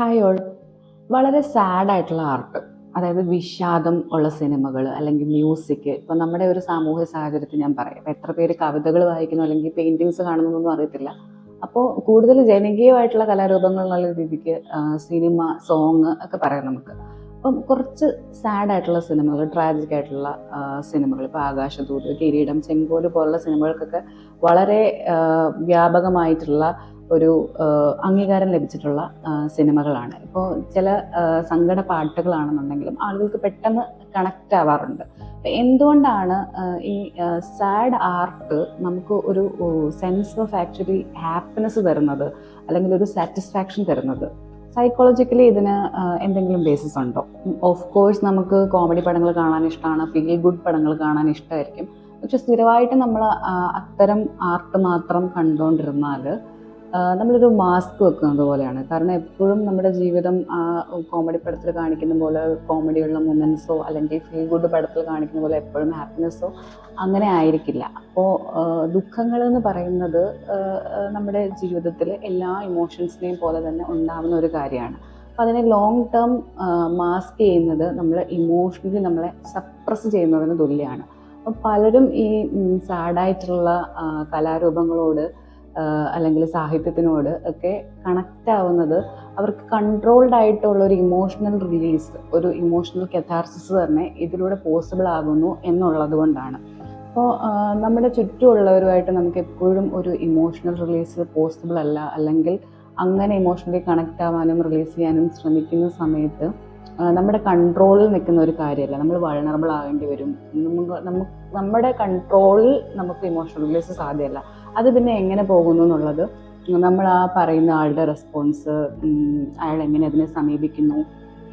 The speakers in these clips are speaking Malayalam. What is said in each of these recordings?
ഹായ് ഓൾ വളരെ സാഡ് ആയിട്ടുള്ള ആർട്ട് അതായത് വിഷാദം ഉള്ള സിനിമകൾ അല്ലെങ്കിൽ മ്യൂസിക് ഇപ്പം നമ്മുടെ ഒരു സാമൂഹ്യ സാഹചര്യത്തിൽ ഞാൻ പറയാം. എത്ര പേര് കവിതകൾ വായിക്കുന്നു അല്ലെങ്കിൽ പെയിന്റിങ്സ് കാണുന്നൊന്നും അറിയത്തില്ല. അപ്പോൾ കൂടുതൽ ജനകീയമായിട്ടുള്ള കലാരൂപങ്ങൾ എന്നുള്ള രീതിക്ക് സിനിമ സോങ് ഒക്കെ പറയാം നമുക്ക്. അപ്പം കുറച്ച് സാഡ് ആയിട്ടുള്ള സിനിമകൾ ട്രാജിക് ആയിട്ടുള്ള സിനിമകൾ. ഇപ്പോൾ ആകാശദൂത് കിരീടം ചെങ്കോൽ പോലുള്ള സിനിമകൾക്കൊക്കെ വളരെ വ്യാപകമായിട്ടുള്ള ഒരു അംഗീകാരം ലഭിച്ചിട്ടുള്ള സിനിമകളാണ്. ഇപ്പോൾ ചില സങ്കട പാട്ടുകളാണെന്നുണ്ടെങ്കിലും ആളുകൾക്ക് പെട്ടെന്ന് കണക്റ്റ് ആവാറുണ്ട്. എന്തുകൊണ്ടാണ് ഈ സാഡ് ആർട്ട് നമുക്ക് ഒരു സെൻസ് ഓഫ് ആക്ച്വലി ഹാപ്പിനെസ് തരുന്നത്? അല്ലെങ്കിൽ ഒരു സാറ്റിസ്ഫാക്ഷൻ തരുന്നത്? സൈക്കോളജിക്കലി ഇതിന് എന്തെങ്കിലും ബേസിസ് ഉണ്ടോ? ഓഫ് കോഴ്സ് നമുക്ക് കോമഡി പടങ്ങൾ കാണാൻ ഇഷ്ടമാണ് ഫീൽ ഗുഡ് പടങ്ങൾ കാണാൻ ഇഷ്ടമായിരിക്കും പക്ഷെ സ്ഥിരമായിട്ട് നമ്മൾ അത്തരം ആർട്ട് മാത്രം കണ്ടുകൊണ്ടിരുന്നാൽ നമ്മളൊരു മാസ്ക് വെക്കുന്നത് പോലെയാണ്. കാരണം എപ്പോഴും നമ്മുടെ ജീവിതം ആ കോമഡി പടത്തിൽ കാണിക്കുന്ന പോലെ കോമഡിയുള്ള മൊമെൻസോ അല്ലെങ്കിൽ ഫീൽ ഗുഡ് പടത്തിൽ കാണിക്കുന്ന പോലെ എപ്പോഴും ഹാപ്പിനെസ്സോ അങ്ങനെ ആയിരിക്കില്ല. അപ്പോൾ ദുഃഖങ്ങൾ എന്ന് പറയുന്നത് നമ്മുടെ ജീവിതത്തിൽ എല്ലാ ഇമോഷൻസിനെയും പോലെ തന്നെ ഉണ്ടാകുന്ന ഒരു കാര്യമാണ്. അപ്പോൾ അതിനെ ലോങ് ടേം മാസ്ക് ചെയ്യുന്നത് നമ്മൾ ഇമോഷണലി നമ്മളെ സപ്രസ് ചെയ്യുന്നതിന് തുല്യമാണ്. അപ്പോൾ പലരും ഈ സാഡായിട്ടുള്ള കലാരൂപങ്ങളോട് അല്ലെങ്കിൽ സാഹിത്യത്തിനോട് ഒക്കെ കണക്റ്റ് ആവുന്നത് അവർക്ക് കൺട്രോൾഡ് ആയിട്ടുള്ള ഒരു ഇമോഷണൽ റിലീസ് ഒരു ഇമോഷണൽ കെഥാർസിസ് തന്നെ ഇതിലൂടെ പോസിബിൾ ആകുന്നു എന്നുള്ളത് കൊണ്ടാണ്. അപ്പോൾ നമ്മുടെ ചുറ്റുമുള്ളവരുമായിട്ട് നമുക്ക് എപ്പോഴും ഒരു ഇമോഷണൽ റിലീസ് പോസിബിൾ അല്ല. അല്ലെങ്കിൽ അങ്ങനെ ഇമോഷണലി കണക്റ്റ് ആവാനും റിലീസ് ചെയ്യാനും ശ്രമിക്കുന്ന സമയത്ത് നമ്മുടെ കൺട്രോളിൽ നിൽക്കുന്ന ഒരു കാര്യമല്ല. നമ്മൾ വൾണറബിൾ ആകേണ്ടി വരും. നമുക്ക് നമ്മുടെ കൺട്രോളിൽ നമുക്ക് ഇമോഷണൽ റിലീസ് സാധ്യമല്ല. അത് പിന്നെ എങ്ങനെ പോകുന്നു എന്നുള്ളത് നമ്മൾ ആ പറയുന്ന ആളുടെ റെസ്പോൺസ് അയാൾ എങ്ങനെ അതിനെ സമീപിക്കുന്നു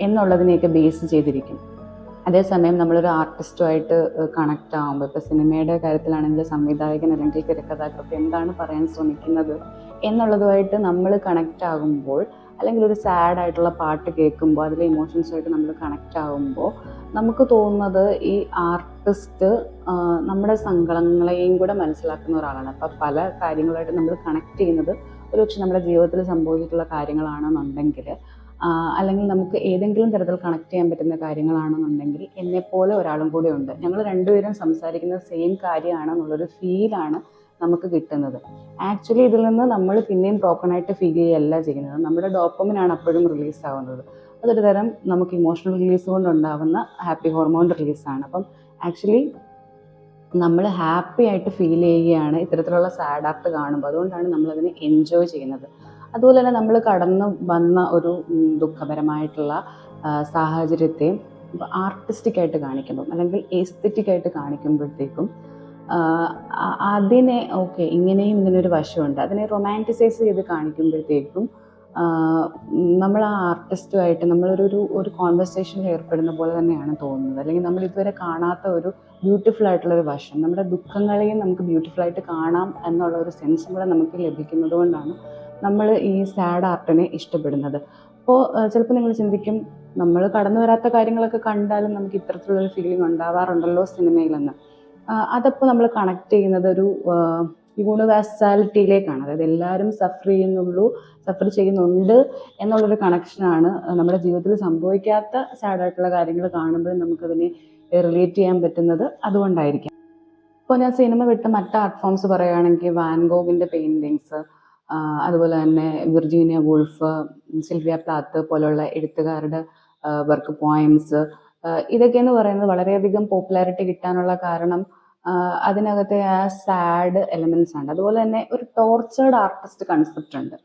എന്നുള്ളതിനെയൊക്കെ ബേസ് ചെയ്തിരിക്കും. അതേസമയം നമ്മളൊരു ആർട്ടിസ്റ്റുമായിട്ട് കണക്ട് ആകുമ്പോൾ ഇപ്പോൾ സിനിമയുടെ കാര്യത്തിലാണെങ്കിൽ സംവിധായകൻ അല്ലെങ്കിൽ തിരക്കഥാകൃത്ത് എന്താണ് പറയാൻ ശ്രമിക്കുന്നത് എന്നുള്ളതുമായിട്ട് നമ്മൾ കണക്റ്റ് ആകുമ്പോൾ അല്ലെങ്കിൽ ഒരു സാഡ് ആയിട്ടുള്ള പാട്ട് കേൾക്കുമ്പോൾ അതിലെ ഇമോഷൻസുമായിട്ട് നമ്മൾ കണക്റ്റ് ആകുമ്പോൾ നമുക്ക് തോന്നുന്നത് ഈ ആർട്ടിസ്റ്റ് നമ്മുടെ സങ്കടങ്ങളെയും കൂടെ മനസ്സിലാക്കുന്ന ഒരാളാണ്. അപ്പം പല കാര്യങ്ങളായിട്ട് നമ്മൾ കണക്ട് ചെയ്യുന്നത് ഒരുപക്ഷെ നമ്മുടെ ജീവിതത്തിൽ സംഭവിച്ചിട്ടുള്ള കാര്യങ്ങളാണെന്നുണ്ടെങ്കിൽ അല്ലെങ്കിൽ നമുക്ക് ഏതെങ്കിലും തരത്തിൽ കണക്ട് ചെയ്യാൻ പറ്റുന്ന കാര്യങ്ങളാണെന്നുണ്ടെങ്കിൽ എന്നെപ്പോലെ ഒരാളും കൂടെ ഉണ്ട്. ഞങ്ങൾ രണ്ടുപേരും സംസാരിക്കുന്ന സെയിം കാര്യമാണെന്നുള്ളൊരു ഫീലാണ് നമുക്ക് കിട്ടുന്നത്. ആക്ച്വലി ഇതിൽ നിന്ന് നമ്മൾ പിന്നെയും ടോക്കൺ ആയിട്ട് ഫീൽ ചെയ്യുകയല്ല ചെയ്യുന്നത്. നമ്മുടെ ഡോപ്പമിനാണ് അപ്പോഴും റിലീസ് ആവുന്നത്. അതൊരു തരം നമുക്ക് ഇമോഷണൽ റിലീസ് കൊണ്ടുണ്ടാവുന്ന ഹാപ്പി ഹോർമോൺ റിലീസാണ് അപ്പം ആക്ച്വലി നമ്മൾ ഹാപ്പി ആയിട്ട് ഫീൽ ചെയ്യുകയാണ് ഇത്തരത്തിലുള്ള സാഡ് ആർട്ട് കാണുമ്പോൾ. അതുകൊണ്ടാണ് നമ്മളതിനെ എൻജോയ് ചെയ്യുന്നത്. അതുപോലെ തന്നെ നമ്മൾ കടന്നു വന്ന ഒരു ദുഃഖപരമായിട്ടുള്ള സാഹചര്യത്തെയും ആർട്ടിസ്റ്റിക്കായിട്ട് കാണിക്കുമ്പം അല്ലെങ്കിൽ എസ്തറ്റിക്കായിട്ട് കാണിക്കുമ്പോഴത്തേക്കും അതിനെ ഓക്കെ ഇങ്ങനെയും ഇതിനൊരു വശമുണ്ട്. അതിനെ റൊമാന്റിസൈസ് ചെയ്ത് കാണിക്കുമ്പോഴത്തേക്കും നമ്മൾ ആ ആർട്ടിസ്റ്റുമായിട്ട് നമ്മളൊരു ഒരു കോൺവെർസേഷനിൽ ഏർപ്പെടുന്ന പോലെ തന്നെയാണ് തോന്നുന്നത്. അല്ലെങ്കിൽ നമ്മൾ ഇതുവരെ കാണാത്ത ഒരു ബ്യൂട്ടിഫുൾ ആയിട്ടുള്ള ഒരു വശം. നമ്മുടെ ദുഃഖങ്ങളെയും നമുക്ക് ബ്യൂട്ടിഫുൾ ആയിട്ട് കാണാം എന്നുള്ള ഒരു സെൻസ് കൂടെ നമുക്ക് ലഭിക്കുന്നത് കൊണ്ടാണ് നമ്മൾ ഈ സാഡ് ആർട്ടിനെ ഇഷ്ടപ്പെടുന്നത്. അപ്പോൾ ചിലപ്പോൾ നിങ്ങൾ ചിന്തിക്കും നമ്മൾ കടന്നു വരാത്ത കാര്യങ്ങളൊക്കെ കണ്ടാലും നമുക്ക് ഇത്തരത്തിലുള്ളൊരു ഫീലിംഗ് ഉണ്ടാവാറുണ്ടല്ലോ സിനിമയിലെന്ന്. അതപ്പോൾ നമ്മൾ കണക്ട് ചെയ്യുന്നത് ഒരു യൂണിവേഴ്സാലിറ്റിയിലേക്കാണ് അതായത് എല്ലാവരും സഫർ ചെയ്യുന്നുള്ളൂ സഫർ ചെയ്യുന്നുണ്ട് എന്നുള്ളൊരു കണക്ഷനാണ് നമ്മുടെ ജീവിതത്തിൽ സംഭവിക്കാത്ത സാഡായിട്ടുള്ള കാര്യങ്ങൾ കാണുമ്പോൾ നമുക്കതിനെ റിലേറ്റ് ചെയ്യാൻ പറ്റുന്നത് അതുകൊണ്ടായിരിക്കും. ഇപ്പോൾ ഞാൻ സിനിമ വിട്ട് മറ്റ് ആർട്ട് ഫോംസ് പറയുകയാണെങ്കിൽ വാൻഗോഗിന്റെ പെയിന്റിങ്സ് അതുപോലെ തന്നെ വിർജീനിയ വൂൾഫ് സിൽവിയ പ്ലാത്ത് പോലുള്ള എഴുത്തുകാരുടെ വർക്ക് പോയംസ് ഇതൊക്കെയെന്ന് പറയുന്നത് വളരെയധികം പോപ്പുലാരിറ്റി കിട്ടാനുള്ള കാരണം അതിനകത്തെ ആ സാഡ് എലമെന്റ്സ് ഉണ്ട് അതുപോലെ തന്നെ ഒരു ടോർച്ചേർഡ് ആർട്ടിസ്റ്റ് കൺസെപ്റ്റ് ഉണ്ട്.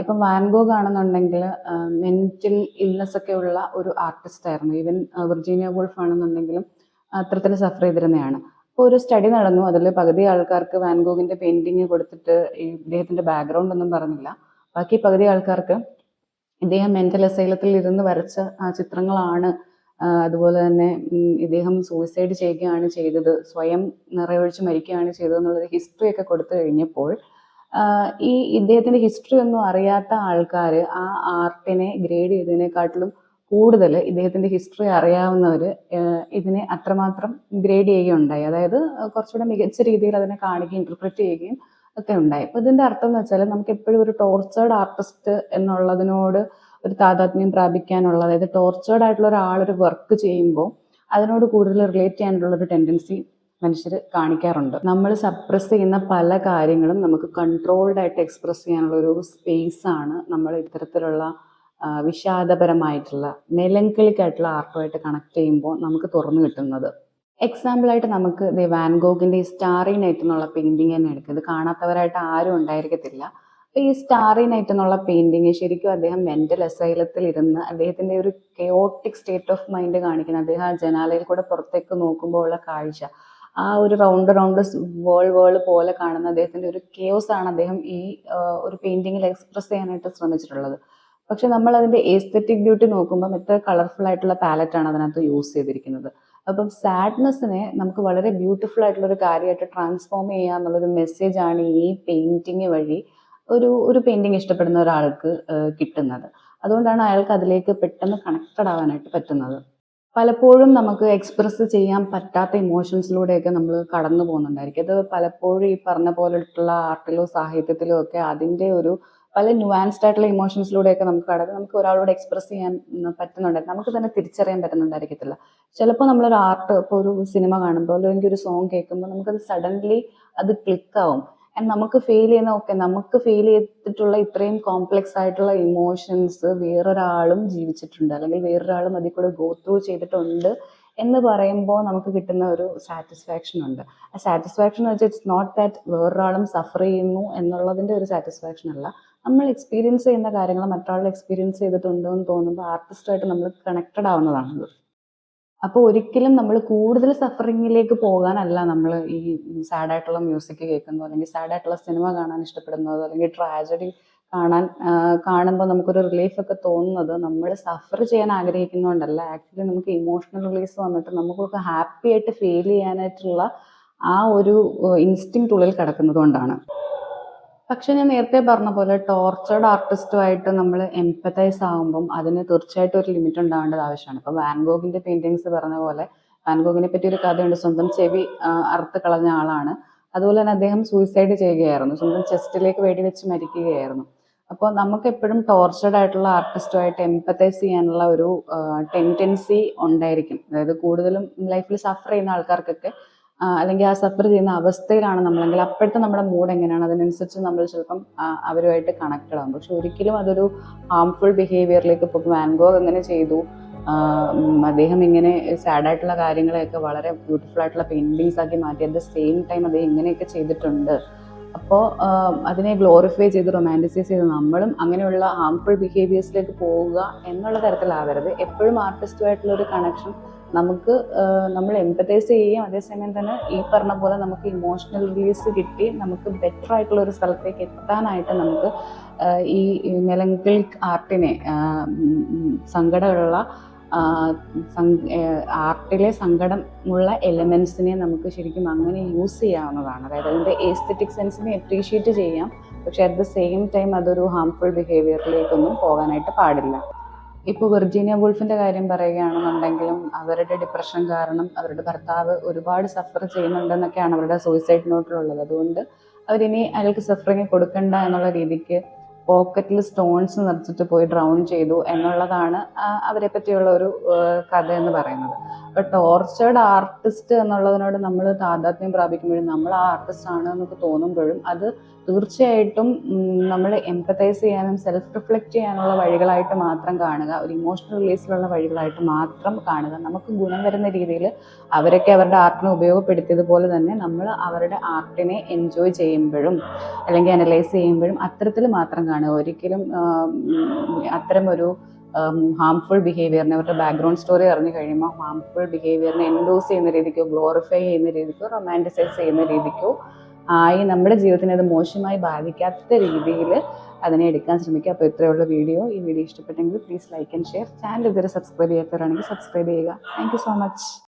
ഇപ്പം വാൻഗോഗ് ആണെന്നുണ്ടെങ്കിൽ മെന്റൽ ഇൽനെസ് ഒക്കെ ഉള്ള ഒരു ആർട്ടിസ്റ്റ് ആയിരുന്നു. ഈവൻ വിർജീനിയ വോൾഫ് ആണെന്നുണ്ടെങ്കിലും അത്തരത്തിൽ സഫർ ചെയ്തിരുന്നതാണ് അപ്പോൾ ഒരു സ്റ്റഡി നടന്നു. അതിൽ പകുതി ആൾക്കാർക്ക് വാൻഗോഗിന്റെ പെയിന്റിങ് കൊടുത്തിട്ട് ഈ ഇദ്ദേഹത്തിന്റെ ബാക്ക്ഗ്രൗണ്ട് ഒന്നും പറഞ്ഞില്ല. ബാക്കി പകുതി ആൾക്കാർക്ക് ഇദ്ദേഹം മെന്റൽ അസൈലത്തിൽ ഇരുന്ന് വരച്ച ചിത്രങ്ങളാണ് അതുപോലെ തന്നെ ഇദ്ദേഹം സൂയിസൈഡ് ചെയ്യുകയാണ് ചെയ്തത് സ്വയം നിറയൊഴിച്ച് മരിക്കുകയാണ് ചെയ്തത് എന്നുള്ളൊരു ഹിസ്റ്ററി ഒക്കെ കൊടുത്തു കഴിഞ്ഞപ്പോൾ ഈ ഇദ്ദേഹത്തിന്റെ ഹിസ്റ്ററി ഒന്നും അറിയാത്ത ആൾക്കാർ ആ ആർട്ടിനെ ഗ്രേഡ് ചെയ്തതിനെക്കാട്ടിലും കൂടുതൽ ഇദ്ദേഹത്തിന്റെ ഹിസ്റ്ററി അറിയാവുന്നവർ ഇതിനെ അത്രമാത്രം ഗ്രേഡ് ചെയ്യുകയുണ്ടായി. അതായത് കുറച്ചുകൂടെ മികച്ച രീതിയിൽ അതിനെ കാണുകയും ഇന്റർപ്രറ്റ് ചെയ്യുകയും ഒക്കെ ഉണ്ടായി. അപ്പോൾ ഇതിന്റെ അർത്ഥം എന്ന് വെച്ചാൽ നമുക്ക് എപ്പോഴും ഒരു ടോർച്ചേർഡ് ആർട്ടിസ്റ്റ് എന്നുള്ളതിനോട് ഒരു താതാത്മ്യം പ്രാപിക്കാനുള്ള അതായത് ടോർച്ചേർഡ് ആയിട്ടുള്ള ഒരാളൊരു വർക്ക് ചെയ്യുമ്പോൾ അതിനോട് കൂടുതൽ റിലേറ്റ് ചെയ്യാനുള്ള ഒരു ടെൻഡൻസി മനുഷ്യർ കാണിക്കാറുണ്ട്. നമ്മൾ സപ്രസ് ചെയ്യുന്ന പല കാര്യങ്ങളും നമുക്ക് കൺട്രോൾഡ് ആയിട്ട് എക്സ്പ്രസ് ചെയ്യാനുള്ള ഒരു സ്പേസ് ആണ് നമ്മൾ ഇത്തരത്തിലുള്ള വിഷാദപരമായിട്ടുള്ള മെലങ്കലിക് ആയിട്ടുള്ള ആർട്ടുമായിട്ട് കണക്ട് ചെയ്യുമ്പോൾ നമുക്ക് തുറന്നു കിട്ടുന്നത്. എക്സാമ്പിളായിട്ട് നമുക്ക് ഈ സ്റ്റാറി നൈറ്റ് എന്നുള്ള പെയിന്റിങ് തന്നെ എടുക്കുക ഇത് കാണാത്തവരായിട്ട് ആരും ഉണ്ടായിരിക്കത്തില്ല. ഈ സ്റ്റാറി നൈറ്റ് എന്നുള്ള പെയിന്റിങ് ശരിക്കും അദ്ദേഹം മെന്റൽ അസൈലത്തിൽ ഇരുന്ന് അദ്ദേഹത്തിന്റെ ഒരു കെയോട്ടിക് സ്റ്റേറ്റ് ഓഫ് മൈൻഡ് കാണിക്കുന്ന. അദ്ദേഹം ആ ജനാലയിൽ കൂടെ പുറത്തേക്ക് നോക്കുമ്പോൾ ഉള്ള കാഴ്ച. ആ ഒരു റൗണ്ട് റൗണ്ട് വേൾ വേൾ പോലെ കാണുന്ന അദ്ദേഹത്തിന്റെ ഒരു കെയോസ് ആണ് അദ്ദേഹം ഈ ഒരു പെയിന്റിങ്ങിൽ എക്സ്പ്രസ് ചെയ്യാനായിട്ട് ശ്രമിച്ചിട്ടുള്ളത്. പക്ഷെ നമ്മൾ അതിന്റെ എസ്തെറ്റിക് ബ്യൂട്ടി നോക്കുമ്പോൾ എത്ര കളർഫുൾ ആയിട്ടുള്ള പാലറ്റ് ആണ് അതിനകത്ത് യൂസ് ചെയ്തിരിക്കുന്നത്. അപ്പം സാഡ്നെസ്സിനെ നമുക്ക് വളരെ ബ്യൂട്ടിഫുൾ ആയിട്ടുള്ള ഒരു കാര്യമായിട്ട് ട്രാൻസ്ഫോം ചെയ്യുക എന്നുള്ളൊരു മെസ്സേജ് ആണ് ഈ പെയിന്റിങ് വഴി ഒരു ഒരു പെയിന്റിങ് ഇഷ്ടപ്പെടുന്ന ഒരാൾക്ക് കിട്ടുന്നത്. അതുകൊണ്ടാണ് അയാൾക്ക് അതിലേക്ക് പെട്ടെന്ന് കണക്റ്റഡ് ആവാനായിട്ട് പറ്റുന്നത്. പലപ്പോഴും നമുക്ക് എക്സ്പ്രസ് ചെയ്യാൻ പറ്റാത്ത ഇമോഷൻസിലൂടെയൊക്കെ നമ്മൾ കടന്നു പോകുന്നുണ്ടായിരിക്കും. അത് പലപ്പോഴും ഈ പറഞ്ഞ പോലെയുള്ള ആർട്ടിലോ സാഹിത്യത്തിലോ ഒക്കെ അതിന്റെ ഒരു പല ന്യൂവാൻസ്ഡ് ആയിട്ടുള്ള ഇമോഷൻസിലൂടെയൊക്കെ നമുക്ക് കടന്ന് നമുക്ക് ഒരാളോട് എക്സ്പ്രസ് ചെയ്യാൻ പറ്റുന്നുണ്ടായിരുന്നു നമുക്ക് തന്നെ തിരിച്ചറിയാൻ പറ്റുന്നുണ്ടായിരിക്കത്തില്ല. ചിലപ്പോൾ നമ്മളൊരു ആർട്ട് ഇപ്പോൾ ഒരു സിനിമ കാണുമ്പോൾ അല്ലെങ്കിൽ ഒരു സോങ് കേൾക്കുമ്പോൾ നമുക്കത് സഡൻലി അത് ക്ലിക്കാവും ആൻഡ് നമുക്ക് ഫീൽ ചെയ്യുന്ന ഓക്കെ നമുക്ക് ഫീൽ ചെയ്തിട്ടുള്ള ഇത്രയും കോംപ്ലെക്സ് ആയിട്ടുള്ള ഇമോഷൻസ് വേറൊരാളും ജീവിച്ചിട്ടുണ്ട്. അല്ലെങ്കിൽ വേറൊരാളും അതിൽ കൂടെ ഗോ ത്രൂ ചെയ്തിട്ടുണ്ട് എന്ന് പറയുമ്പോൾ നമുക്ക് കിട്ടുന്ന ഒരു സാറ്റിസ്ഫാക്ഷൻ ഉണ്ട്. ആ സാറ്റിസ്ഫാക്ഷൻ എന്ന് വെച്ചാൽ ഇറ്റ്സ് നോട്ട് ദാറ്റ് വേറൊരാളും സഫർ ചെയ്യുന്നു എന്നുള്ളതിന്റെ ഒരു സാറ്റിസ്ഫാക്ഷൻ അല്ല. നമ്മൾ എക്സ്പീരിയൻസ് ചെയ്യുന്ന കാര്യങ്ങൾ മറ്റൊരാൾ എക്സ്പീരിയൻസ് ചെയ്തിട്ടുണ്ടോ എന്ന് തോന്നുമ്പോൾ ആർട്ടിസ്റ്റായിട്ട് നമ്മൾ കണക്റ്റഡ് ആവുന്നതാണത്. അപ്പോൾ ഒരിക്കലും നമ്മൾ കൂടുതൽ സഫറിങ്ങിലേക്ക് പോകാനല്ല നമ്മൾ ഈ സാഡായിട്ടുള്ള മ്യൂസിക് കേൾക്കുന്നതോ അല്ലെങ്കിൽ സാഡായിട്ടുള്ള സിനിമ കാണാൻ ഇഷ്ടപ്പെടുന്നതോ അല്ലെങ്കിൽ ട്രാജഡി കാണാൻ കാണുമ്പോൾ നമുക്കൊരു റിലീഫ് ഒക്കെ തോന്നുന്നത് നമ്മൾ സഫർ ചെയ്യാൻ ആഗ്രഹിക്കുന്നതുകൊണ്ടല്ല ആക്ച്വലി നമുക്ക് ഇമോഷണൽ റിലീസ് വന്നിട്ട് നമുക്കൊക്കെ ഹാപ്പി ആയിട്ട് ഫീൽ ചെയ്യാനായിട്ടുള്ള ആ ഒരു ഇൻസ്റ്റിങ് ഉള്ളിൽ കിടക്കുന്നത് കൊണ്ടാണ് പക്ഷെ ഞാൻ നേരത്തെ പറഞ്ഞ പോലെ ടോർച്ചേർഡ് ആർട്ടിസ്റ്റുമായിട്ട് നമ്മൾ എംപത്തൈസ് ആകുമ്പം അതിന് തീർച്ചയായിട്ടും ഒരു ലിമിറ്റ് ഉണ്ടാവേണ്ടത് ആവശ്യമാണ്. ഇപ്പൊ വാൻഗോഗിന്റെ പെയിന്റിങ്സ് പറഞ്ഞ പോലെ വാൻഗോഗിനെ പറ്റി ഒരു കഥയുണ്ട്. സ്വന്തം ചെവി അറുത്ത് കളഞ്ഞ ആളാണ്. അതുപോലെ തന്നെ അദ്ദേഹം സൂയിസൈഡ് ചെയ്യുകയായിരുന്നു. സ്വന്തം ചെസ്റ്റിലേക്ക് വെടിവെച്ച് മരിക്കുകയായിരുന്നു. അപ്പോൾ നമുക്ക് എപ്പോഴും ടോർച്ചേർഡ് ആയിട്ടുള്ള ആർട്ടിസ്റ്റുമായിട്ട് എംപത്തൈസ് ചെയ്യാനുള്ള ഒരു ടെൻഡൻസി ഉണ്ടായിരിക്കും. അതായത് കൂടുതലും ലൈഫിൽ സഫർ ചെയ്യുന്ന ആൾക്കാർക്കൊക്കെ അല്ലെങ്കിൽ ആ സഫർ ചെയ്യുന്ന അവസ്ഥയിലാണ് നമ്മളെങ്കിൽ അപ്പോഴത്തെ നമ്മുടെ മൂഡ് എങ്ങനെയാണ്? അതിനനുസരിച്ച് നമ്മൾ ചിലപ്പം അവരുമായിട്ട് കണക്റ്റഡ് ആകും പക്ഷെ ഒരിക്കലും അതൊരു ഹാംഫുൾ ബിഹേവിയറിലേക്ക് ഇപ്പോൾ വാൻഗോ എങ്ങനെ ചെയ്തു? അദ്ദേഹം ഇങ്ങനെ സാഡായിട്ടുള്ള കാര്യങ്ങളെയൊക്കെ വളരെ ബ്യൂട്ടിഫുൾ ആയിട്ടുള്ള പെയിന്റിങ്സ് ആക്കി മാറ്റി. അറ്റ് ദ സെയിം ടൈം അദ്ദേഹം ഇങ്ങനെയൊക്കെ ചെയ്തിട്ടുണ്ട്. അപ്പോൾ അതിനെ ഗ്ലോറിഫൈ ചെയ്ത് റൊമാന്റിസൈസ് ചെയ്ത് നമ്മളും അങ്ങനെയുള്ള ഹാംഫുൾ ബിഹേവിയേഴ്സിലേക്ക് പോവുക എന്നുള്ള തരത്തിലാവരുത്. എപ്പോഴും ആർട്ടിസ്റ്റുമായിട്ടുള്ള ഒരു കണക്ഷൻ നമുക്ക് നമ്മൾ എംപത്തൈസ് ചെയ്യുകയും അതേസമയം തന്നെ ഈ പറഞ്ഞ പോലെ നമുക്ക് ഇമോഷണൽ റിലീസ് കിട്ടി നമുക്ക് ബെറ്റർ ആയിട്ടുള്ള ഒരു സ്ഥലത്തേക്ക് എത്താനായിട്ട് നമുക്ക് ഈ മെലങ്കലിക് ആർട്ടിനെ സങ്കടമുള്ള ആർട്ടിലെ സങ്കടമുള്ള എലമെൻസിനെ നമുക്ക് ശരിക്കും അങ്ങനെ യൂസ് ചെയ്യാവുന്നതാണ്. അതായത് അതിന്റെ എസ്തെറ്റിക് സെൻസിനെ അപ്രീഷിയേറ്റ് ചെയ്യാം. പക്ഷെ അറ്റ് ദ സെയിം ടൈം അതൊരു ഹാംഫുൾ ബിഹേവിയറിലേക്കൊന്നും പോകാനായിട്ട് പാടില്ല. ഇപ്പോൾ വെർജീനിയ വുൾഫിന്റെ കാര്യം പറയുകയാണെന്നുണ്ടെങ്കിലും അവരുടെ ഡിപ്രഷൻ കാരണം അവരുടെ ഭർത്താവ് ഒരുപാട് സഫർ ചെയ്യുന്നുണ്ടെന്നൊക്കെയാണ് അവരുടെ സൂയിസൈഡ് നോട്ടിലുള്ളത് അതുകൊണ്ട് അവരിനി അയാൾക്ക് സഫറിങ് കൊടുക്കണ്ട എന്നുള്ള രീതിക്ക് പോക്കറ്റിൽ സ്റ്റോൺസ് നിറച്ചിട്ട് പോയി ഡ്രൗൺ ചെയ്തു എന്നുള്ളതാണ് അവരെ പറ്റിയുള്ള ഒരു കഥ എന്ന് പറയുന്നത്. അപ്പോൾ ടോർച്ചേർഡ് ആർട്ടിസ്റ്റ് എന്നുള്ളതിനോട് നമ്മൾ താതാത്മ്യം പ്രാപിക്കുമ്പോഴും നമ്മൾ ആ ആർട്ടിസ്റ്റ് ആണ് എന്നൊക്കെ തോന്നുമ്പോഴും അത് തീർച്ചയായിട്ടും നമ്മൾ എംപത്തൈസ് ചെയ്യാനും സെൽഫ് റിഫ്ലക്റ്റ് ചെയ്യാനുള്ള വഴികളായിട്ട് മാത്രം കാണുക ഒരു ഇമോഷണൽ റിലീസിലുള്ള വഴികളായിട്ട് മാത്രം കാണുക. നമുക്ക് ഗുണം വരുന്ന രീതിയിൽ അവരൊക്കെ അവരുടെ ആർട്ടിനെ ഉപയോഗപ്പെടുത്തിയതുപോലെ തന്നെ നമ്മൾ അവരുടെ ആർട്ടിനെ എൻജോയ് ചെയ്യുമ്പോഴും അല്ലെങ്കിൽ അനലൈസ് ചെയ്യുമ്പോഴും അത്തരത്തിൽ മാത്രം കാണുക ഒരിക്കലും അത്തരം ഒരു ഹാംഫുൾ ബിഹേവിയറിനെ അവരുടെ ബാക്ക്ഗ്രൗണ്ട് സ്റ്റോറി അറിഞ്ഞു കഴിയുമ്പോൾ ഹാംഫുൾ ബിഹേവിയറിനെ എൻഡോസ് ചെയ്യുന്ന രീതിക്കോ ഗ്ലോറിഫൈ ചെയ്യുന്ന രീതിക്കോ റൊമാന്റിസൈസ് ചെയ്യുന്ന രീതിക്കോ ആയി നമ്മുടെ ജീവിതത്തിനെ അത് മോശമായി ബാധിക്കാത്ത രീതിയിൽ അതിനെ എടുക്കാൻ ശ്രമിക്കുക. അപ്പോൾ ഇത്രയുള്ള വീഡിയോ. ഈ വീഡിയോ ഇഷ്ടപ്പെട്ടെങ്കിൽ please like and share channel ഇതുവരെ സബ്സ്ക്രൈബ് ചെയ്യാത്തവരാണെങ്കിൽ സബ്സ്ക്രൈബ് ചെയ്യുക. Thank so much